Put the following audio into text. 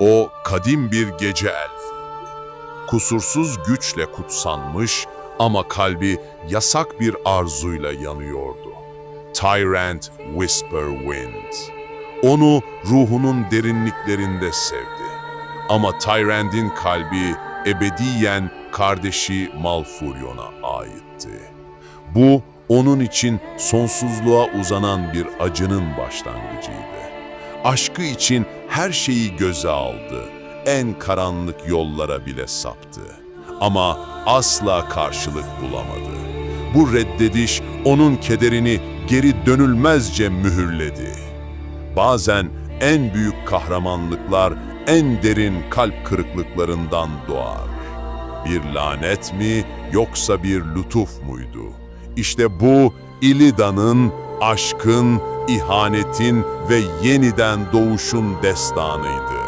O kadim bir gece elfiydi. Kusursuz güçle kutsanmış ama kalbi yasak bir arzuyla yanıyordu. Tyrant Whisperwind. Onu ruhunun derinliklerinde sevdi. Ama Tyrant'in kalbi ebediyen kardeşi Malfurion'a aitti. Bu onun için sonsuzluğa uzanan bir acının başlangıcıydı. Aşkı için her şeyi göze aldı. En karanlık yollara bile saptı. Ama asla karşılık bulamadı. Bu reddediş onun kederini geri dönülmezce mühürledi. Bazen en büyük kahramanlıklar en derin kalp kırıklıklarından doğar. Bir lanet mi yoksa bir lütuf muydu? İşte bu İlida'nın, aşkın, ihanetin ve yeniden doğuşun destanıydı.